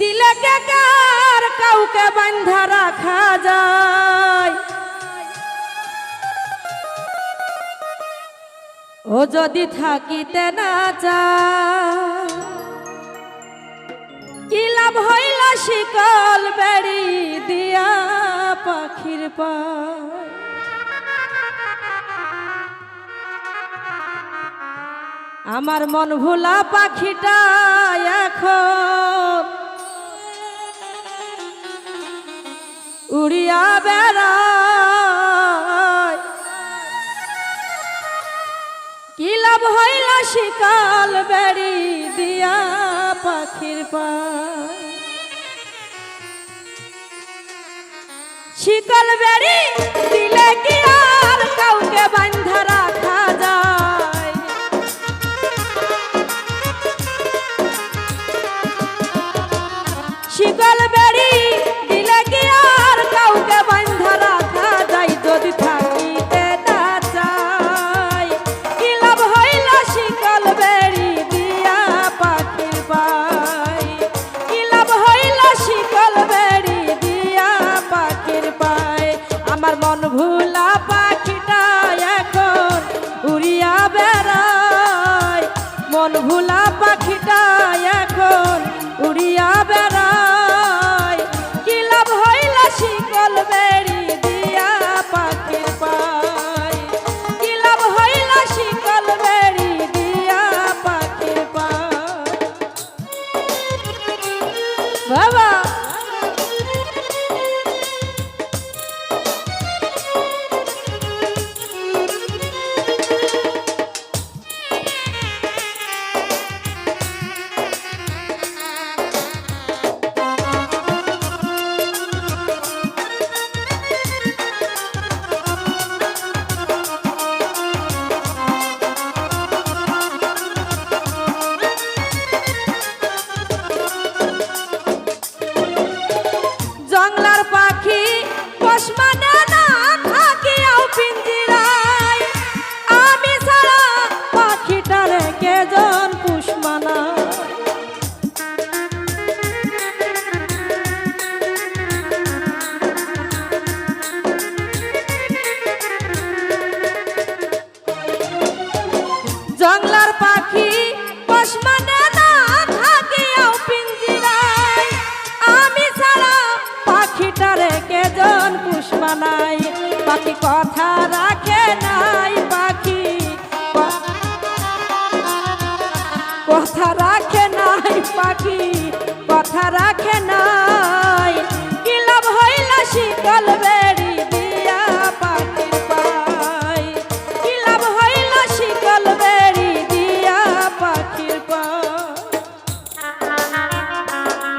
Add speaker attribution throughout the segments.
Speaker 1: দিলে কে কাউকে বান্ধা রাখা যায়। ও যদি থাকিতে না চায়, কি লাভ হইল শিকল বেড়ি দিয়া পাখির পায়? আমার মন ভোলা পাখিটা এখন উড়িয়া বেড়ায়। কি লাভ হইল শিকাল বেড়ি দিয়া পাখির পায় শিকাল বেড়ি দিলে কি আর কাউকে বান্ধা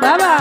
Speaker 1: বাবা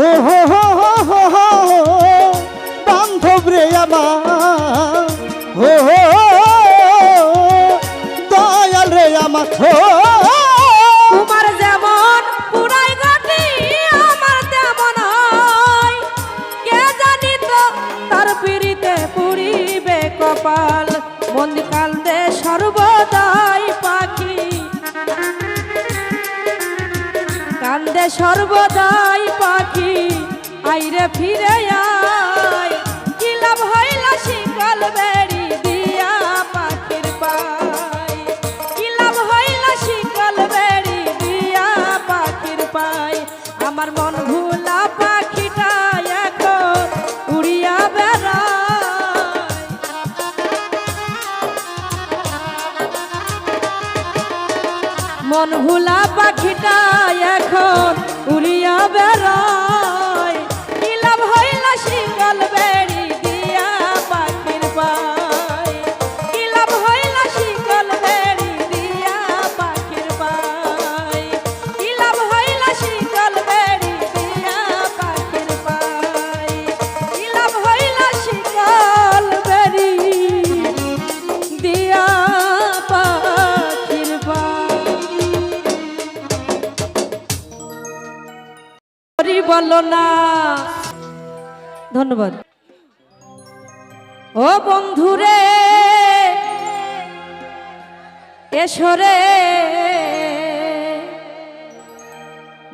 Speaker 2: হো হো হো হো হো বান্ধব রে আমার। রে
Speaker 1: সর্বদাই পাখি। আইরে ফিরে হইল বেড়ি দিয়া পাখির কি শিকল বেড়ি দিয়া পাখির পাই আমার মন পাখিটা মন ভুলা পাখিটা উড়িয়া ধন্যবাদ। ও বন্ধুরে এসরে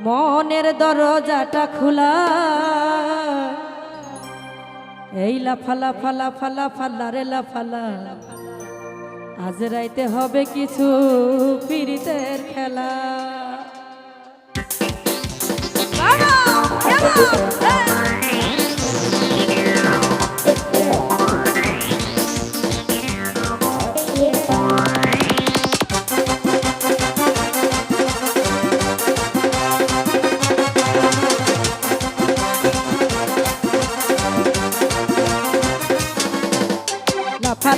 Speaker 1: মনের দরজাটা খোলা। এই লাফালা ফালা ফালা ফালা রে লাফালা। আজ রাইতে হবে কিছু পীড়িতের খেলা।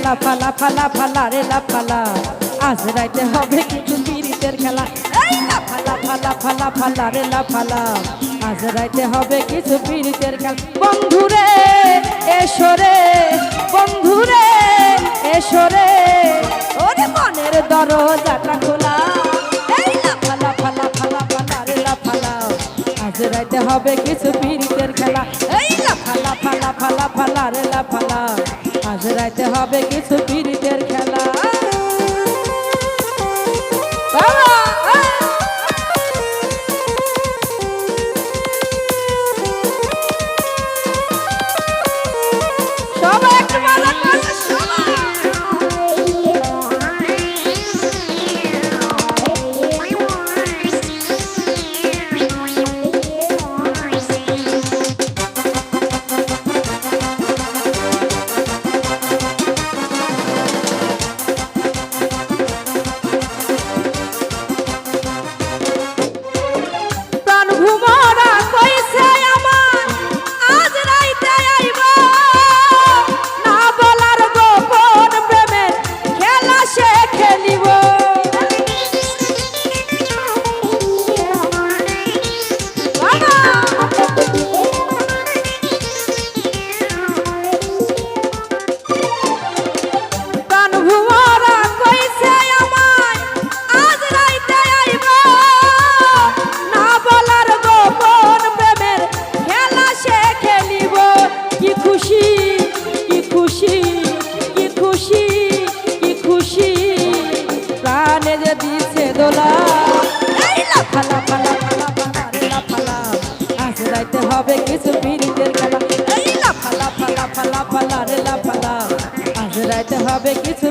Speaker 1: লাফা লাফা লাফা লাফা লা রে লাফালা আজ রাইতে হবে কিছু পীড়িতের খেলা এই লাফা লাফা লাফা লাফা লা রে লাফালা আজ রাইতে হবে কিছু পীড়িতের খেলা বন্ধুরে এসরে বন্ধুরে এসরে ওরে মনের দরজাটা খোলা এই লাফা লাফা লাফা লাফা লা রে লাফালা আজ রাইতে হবে কিছু পীড়িতের খেলা এই লাফা লাফা লাফা লাফা লা রে লাফালা আজ রাইতে হবে কিছু পীড়িতের খেলা। লাফা লাফা লা রে লাফালা। আজ রাইতে হবে কিছু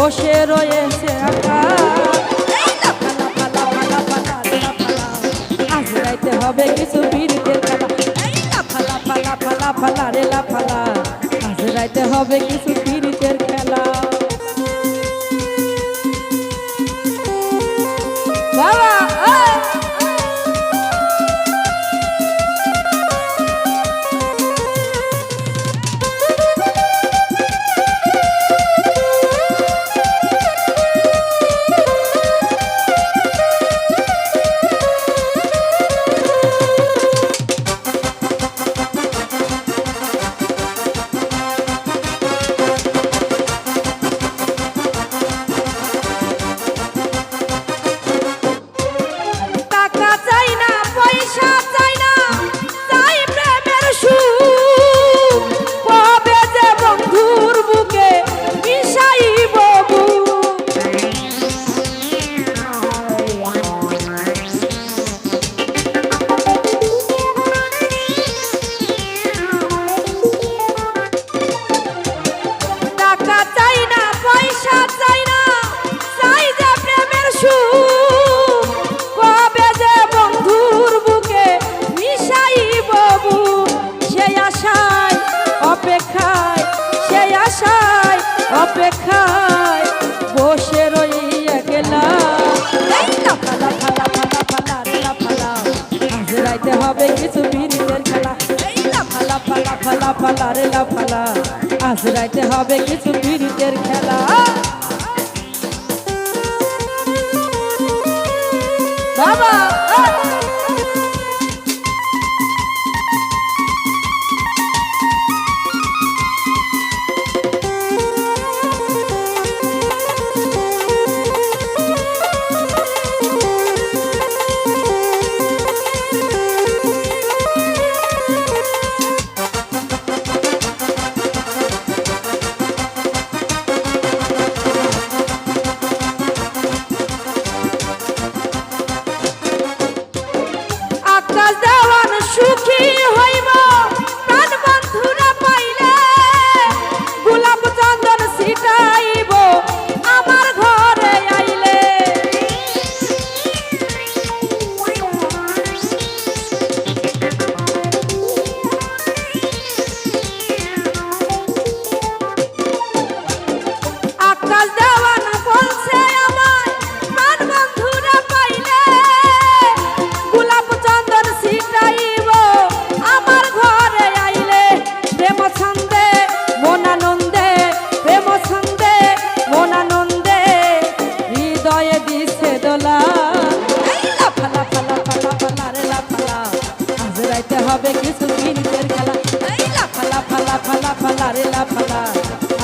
Speaker 1: বসে রয়েছে। আজ রাইতে হবে কিছু পীড়িতের ফালা ফালা ফালা লাফা রে লাফালা আজ হবে কিছু পীড়িতের লাফা রে লারে লাফা লাফ। আজ রাইতে হবে কিছু পিরিতের খেলা বাবা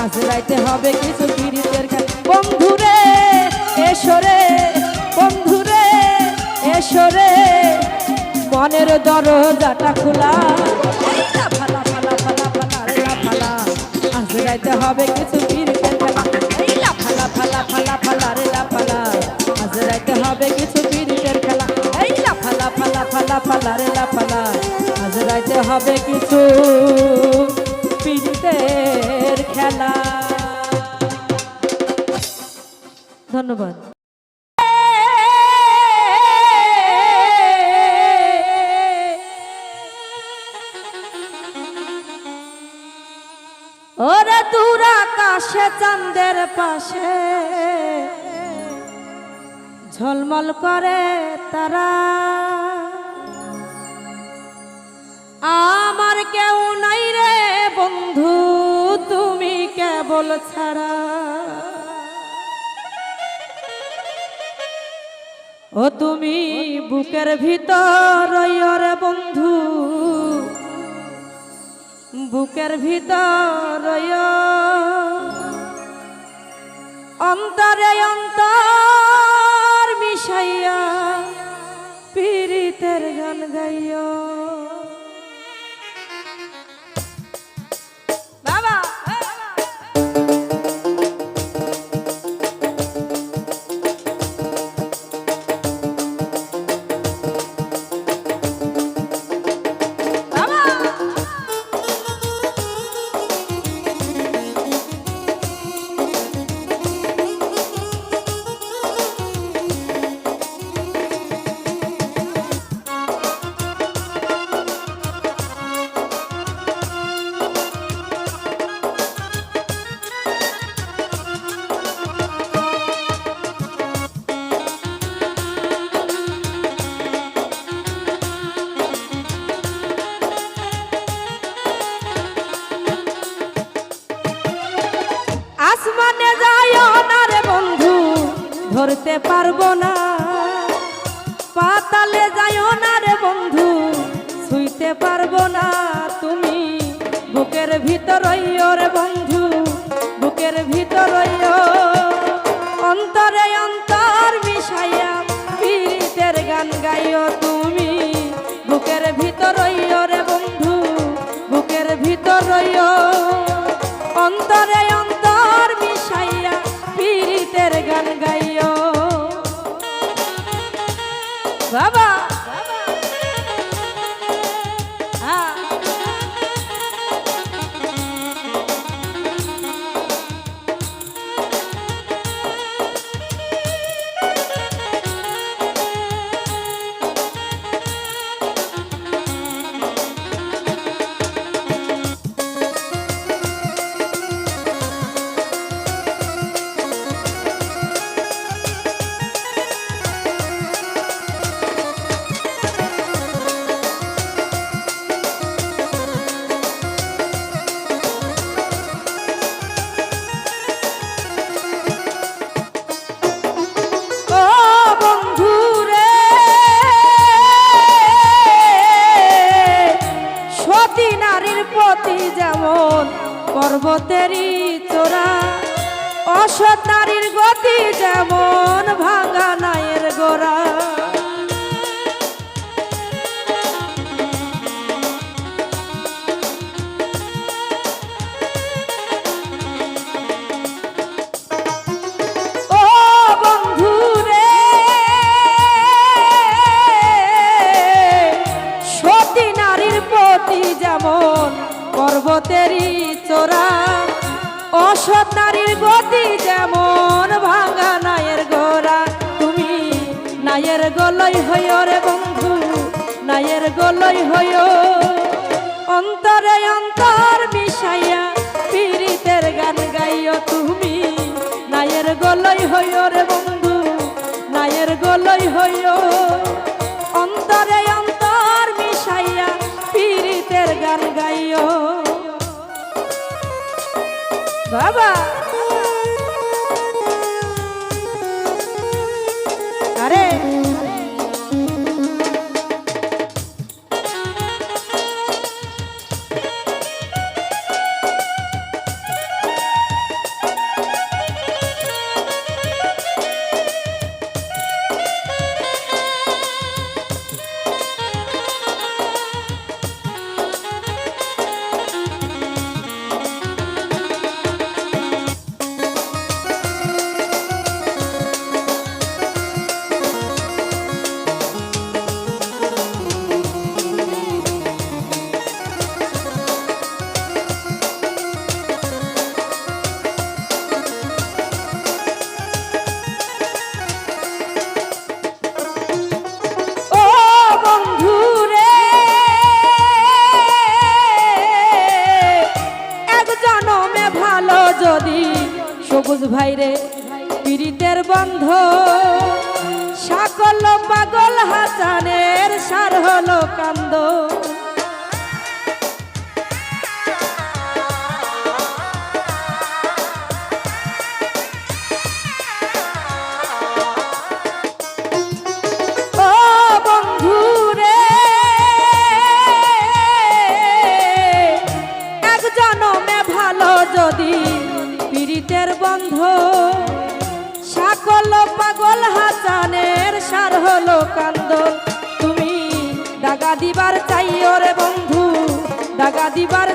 Speaker 1: আজ রাইতে হবে কিছু গিরিতের খেলা বন্ধুরে এসরে বন্ধুরে এসরে মনের দরজাটা খোলা এই লাফা লাফা লাফা লাফা লারে লাফা লা। আজ রাইতে হবে কিছু গিরিতের খেলা এই লাফা লাফা লাফা লাফা লারে লাফা লা। আজ রাইতে হবে কিছু গিরিতের খেলা এই লাফা লাফা লাফা লাফা লারে লাফা লা। আজ রাইতে হবে কিছু পীড়িতের খেলা। ধন্যবাদ। ওরে দূর আকাশে, চাঁদের পাশে ঝলমল করে তারা। আমার কেউ নাই রে বন্ধু কেবল ছাড়া। ও তুমি বুকের ভিতর রে বন্ধু। বুকের ভিতর অন্তরে অন্তর মিশাইয়া পীড়িতের গান গাইয়া। গান গাইও তুমি বুকের ভিতর রে গলাই হয় রে বন্ধু, নায়ের গলাই হয় অন্তরে অন্তর মিশাইয়া পীড়িতের গান গাইও তুমি, নায়ের গলাই হয় রে বন্ধু, নায়ের গলাই হয় অন্তরে অন্তর মিশাইয়া পীড়িতের গান গাইও। বাবা! আসানের সার হলো কান্দ। দিবার চাই ওরে বন্ধু ডাকা দিবার